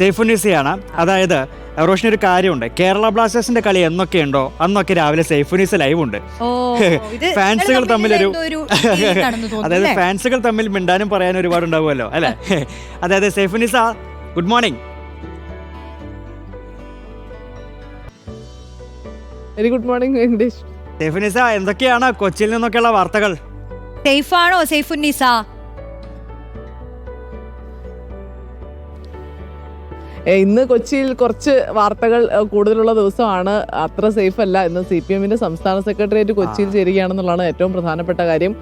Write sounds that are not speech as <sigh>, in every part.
സേഫുനിസയാണ് അതായത് റോഷിന് ഒരു കാര്യമുണ്ട്. കേരള ബ്ലാസ്റ്റേഴ്സിന്റെ കളി എന്നൊക്കെ ഉണ്ടോ അന്നൊക്കെ രാവിലെ സേഫുനിസ ലൈവ് ഉണ്ട് ഓ ഇത് <laughs> ഫാൻസുകൾ തമ്മിൽ തമ്മിലൊരു <laughs> അതായത് ഫാൻസുകൾ തമ്മിൽ മിണ്ടാനും പറയാനും ഒരുപാട് ഉണ്ടാവുമല്ലോ അല്ലെ? <laughs> അതായത് Saifunisa good morning. Very good morning Venkatesh Saifunisa എന്തൊക്കെയാണ് കൊച്ചിയിൽ നിന്നൊക്കെയുള്ള വാർത്തകൾ? സേഫ് ആണോ സേഫുന്നിസ ഇന്ന് കൊച്ചിയിൽ കുറച്ച് വാർത്തകൾ കൂടുതലുള്ള ദിവസമാണ്. അത്ര സേഫ് അല്ല ഇന്ന് സി പി എമ്മിന്റെ സംസ്ഥാന സെക്രട്ടേറിയറ്റ് കൊച്ചിയിൽ ചേരുകയാണെന്നുള്ളതാണ് ഏറ്റവും പ്രധാനപ്പെട്ട കാര്യം.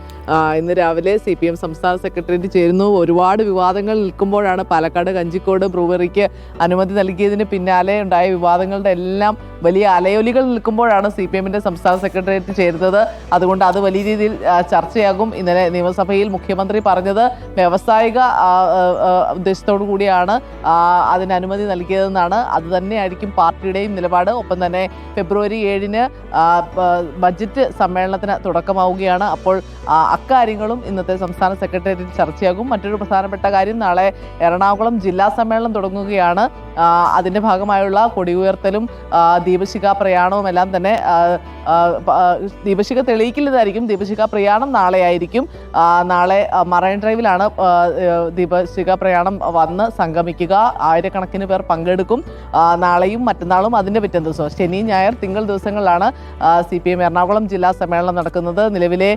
ഇന്ന് രാവിലെ സി പി എം സംസ്ഥാന സെക്രട്ടേറിയറ്റ് ചേരുന്നു. ഒരുപാട് വിവാദങ്ങൾ നിൽക്കുമ്പോഴാണ് പാലക്കാട് കഞ്ചിക്കോട് ബ്രൂവറിക്ക് അനുമതി നൽകിയതിന് പിന്നാലെ ഉണ്ടായ വിവാദങ്ങളുടെ എല്ലാം വലിയ അലയൊലികൾ നിൽക്കുമ്പോഴാണ് സി പി എമ്മിന്റെ സംസ്ഥാന സെക്രട്ടേറിയറ്റ് ചേരുന്നത്. അതുകൊണ്ട് അത് വലിയ രീതിയിൽ ചർച്ചയാകും. ഇന്നലെ നിയമസഭയിൽ മുഖ്യമന്ത്രി പറഞ്ഞത് വ്യാവസായിക ഉദ്ദേശത്തോടു കൂടിയാണ്. അതിനനു അതിന് അനുമതി നൽകിയതെന്നാണ് അത് തന്നെയായിരിക്കും പാർട്ടിയുടെയും നിലപാട്. ഒപ്പം തന്നെ ഫെബ്രുവരി ഏഴിന് ബജറ്റ് സമ്മേളനത്തിന് തുടക്കമാവുകയാണ്. അപ്പോൾ അക്കാര്യങ്ങളും ഇന്നത്തെ സംസ്ഥാന സെക്രട്ടേറിയറ്റിൽ ചർച്ചയാകും. മറ്റൊരു പ്രധാനപ്പെട്ട കാര്യം നാളെ എറണാകുളം ജില്ലാ സമ്മേളനം തുടങ്ങുകയാണ്. അതിന്റെ ഭാഗമായുള്ള കൊടി ഉയർത്തലും ദീപശിഖ പ്രയാണവും എല്ലാം തന്നെ ദീപശിഖ തെളിയിക്കില്ലതായിരിക്കും. ദീപശിഖ പ്രയാണം നാളെ ആയിരിക്കും. നാളെ മറൈൻ ഡ്രൈവിലാണ് ദീപശിഖ പ്രയാണം വന്ന് സംഗമിക്കുക. ആയിരക്കണക്കിന് പേർ പങ്കെടുക്കും. നാളെയും മറ്റന്നാളും അതിന്റെ പിറ്റേ ദിവസം. ശനി ഞായർ തിങ്കൾ ദിവസങ്ങളിലാണ് സി പി എം എറണാകുളം ജില്ലാ സമ്മേളനം നടക്കുന്നത്. നിലവിലെ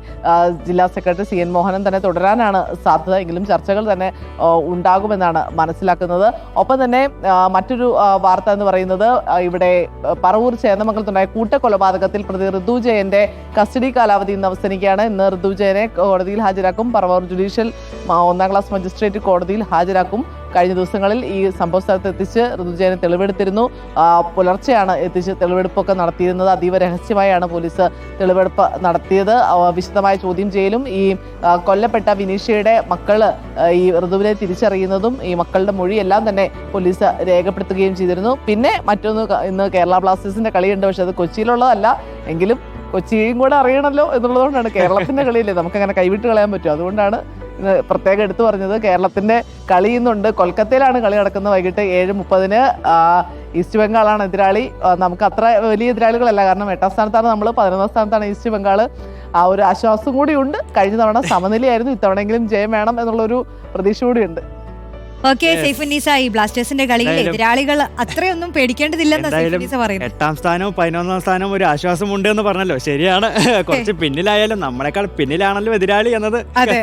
ജില്ലാ സെക്രട്ടറി സി എൻ മോഹനൻ തന്നെ തുടരാനാണ് സാധ്യത. എങ്കിലും ചർച്ചകൾ തന്നെ ഉണ്ടാകുമെന്നാണ് മനസ്സിലാക്കുന്നത്. ഒപ്പം തന്നെ മറ്റൊരു വാർത്ത എന്ന് പറയുന്നത് ഇവിടെ പറവൂർ ചേന്നമംഗലത്തുണ്ടായ കൂട്ടക്കൊലപാതകത്തിൽ പ്രതി ഋതുജയന്റെ കസ്റ്റഡി കാലാവധി ഇന്ന് അവസാനിക്കുകയാണ്. ഇന്ന് ഋതുജയനെ കോടതിയിൽ ഹാജരാക്കും. പറവൂർ ജുഡീഷ്യൽ ഒന്നാം ക്ലാസ് മജിസ്ട്രേറ്റ് കോടതിയിൽ ഹാജരാക്കും. കഴിഞ്ഞ ദിവസങ്ങളിൽ ഈ സംഭവ സ്ഥലത്ത് എത്തിച്ച് ഋതുജയനെ തെളിവെടുത്തിരുന്നു. പുലർച്ചെയാണ് എത്തിച്ച് തെളിവെടുപ്പൊക്കെ നടത്തിയിരുന്നത്. അതീവ രഹസ്യമായാണ് പോലീസ് തെളിവെടുപ്പ് നടത്തിയത്. വിശദമായ ചോദ്യം ചെയ്യലും ഈ കൊല്ലപ്പെട്ട വിനീഷയുടെ മക്കൾ ഈ ഋതുവിനെ തിരിച്ചറിയുന്നതും ഈ മക്കളുടെ മൊഴിയെല്ലാം തന്നെ പോലീസ് രേഖപ്പെടുത്തുകയും ചെയ്തിരുന്നു. പിന്നെ മറ്റൊന്ന് ഇന്ന് കേരള ബ്ലാസ്റ്റേഴ്സിന്റെ കളിയുണ്ട്. പക്ഷെ അത് കൊച്ചിയിലുള്ളതല്ല. എങ്കിലും കൊച്ചിയും കൂടെ അറിയണമല്ലോ എന്നുള്ളതുകൊണ്ടാണ് കേരളത്തിന്റെ കളിയില്ലേ. നമുക്ക് അങ്ങനെ കൈവിട്ട് കളയാൻ പറ്റും. അതുകൊണ്ടാണ് പ്രത്യേകം എടുത്തു പറഞ്ഞത് കേരളത്തിന്റെ കളി ഇന്നുണ്ട്. കൊൽക്കത്തയിലാണ് കളി നടക്കുന്നത് വൈകിട്ട് ഏഴ് മുപ്പതിന്. ഈസ്റ്റ് ബംഗാളാണ് എതിരാളി. നമുക്ക് അത്ര വലിയ എതിരാളികളല്ല. കാരണം എട്ടാം സ്ഥാനത്താണ് നമ്മൾ പതിനൊന്നാം സ്ഥാനത്താണ് ഈസ്റ്റ് ബംഗാൾ ആ ഒരു ആശ്വാസം കൂടിയുണ്ട് കഴിഞ്ഞ തവണ സമനിലയായിരുന്നു. ഇത്തവണയെങ്കിലും ജയം വേണം എന്നുള്ളൊരു പ്രതീക്ഷ കൂടിയുണ്ട് ഓക്കെ ഈ ബ്ലാസ്റ്റേഴ്സിന്റെ കളിയിൽ എതിരാളികൾ അത്രയൊന്നും പേടിക്കേണ്ടതില്ലെന്ന് പറയുന്നത്. എട്ടാം സ്ഥാനവും പതിനൊന്നാം സ്ഥാനവും ഒരു ആശ്വാസമുണ്ട് എന്ന് പറഞ്ഞല്ലോ. ശരിയാണ്. കുറച്ച് പിന്നിലായാലും നമ്മളെക്കാൾ പിന്നിലാണല്ലോ എതിരാളി എന്നത്. അതെ.